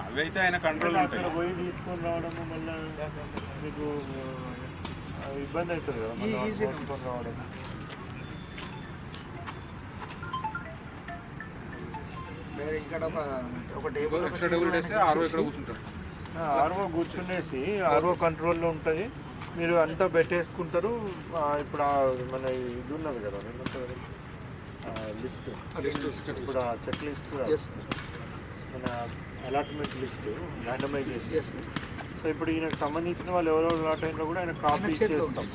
చెప్తున్నా అవి అయితే ఆయన కంట్రోల్ ఉంటాయి అక్కడ పోయి తీసుకొని రావడము మళ్ళీ మీకు ఆ, ఇబ్బంది అవుతుంది కదా మళ్ళీ రావడం. వేరే ఇక్కడ ఒక టేబుల్ ఎక్స్ట్రా టేబుల్ వేస్తే ఆరో ఇక్కడ కూర్చుంటారు. ఆర్ఓ కూర్చునేసి ఆర్ఓ కంట్రోల్లో ఉంటుంది మీరు అంతా పెట్టేసుకుంటారు. ఇప్పుడు మన ఇది ఉన్నది కదా లిస్ట్. ఇప్పుడు ఆ చెక్ లిస్ట్ మన allotment list randomization yes so ఇప్పుడు ఈయనకు సంబంధించిన వాళ్ళు ఎవరెవరు అలాట్ అయినా కూడా ఆయన కాపీ ఇచ్చేస్తాము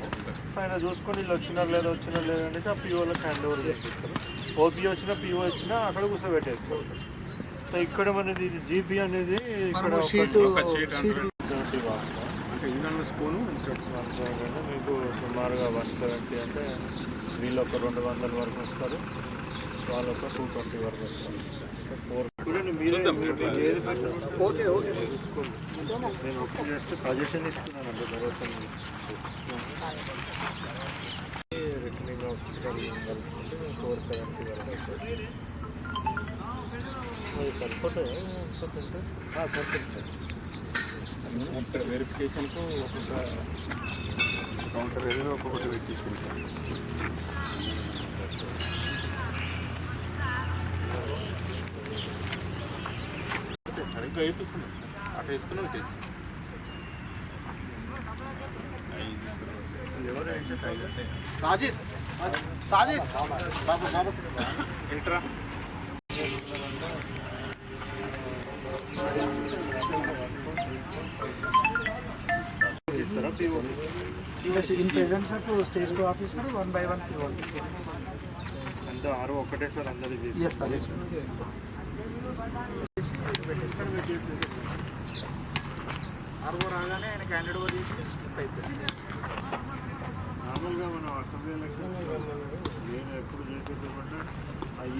సో ఆయన చూసుకొని వీళ్ళు వచ్చినారు లేదా వచ్చినారు లేదా అనేసి ఆ పిఓలకు హ్యాండ్ ఓవర్ చేసేస్తారు ఓపీ వచ్చినా పిఓ వచ్చినా అక్కడ కూర్చోబెట్టేస్తారు. సో ఇక్కడ మనది ఇది జీపీ అనేది ఇక్కడ స్పూను మీకు సుమారుగా వన్ సెవెంటీ అంటే వీళ్ళు ఒక రెండు వందల వరకు వస్తారు. వాళ్ళు ఒక టూ ట్వంటీ వరకు వస్తారు. ఫోర్ చూడండి మీరే ఓకే ఓకే. నేను జస్ట్ సజెషన్ ఇస్తున్నాను అండి తర్వాత రిటర్నింగ్ ఆఫీసర్ కలుసుకుంటే ఫోర్ సెవెంటీ వరకు సరిపోతాయి? సరిపోతుంది వెరిఫికేషన్కు ఒక్కొక్క కౌంటర్ ఏదో ఒక్కొక్కటి పెట్టించుకుంటాం సరిగ్గా వేపిస్తున్నాం సార్ అటు వేస్తున్నాం ఇటు వేస్తున్నాం సాజిద్ సాజిద్. బాబు బాబు. Intra in of stage two officer one by one అంటే ఆరు ఒకటే సార్ అందరికి ఎస్ సార్ ఆర్ఓ రాగానే ఆయనకి హ్యాండ్ ఓవర్ చేసి స్కిప్ అయిపోయింది. నార్మల్గా మనం అసెంబ్లీలకు నేను ఎప్పుడు చేసేటప్పుడు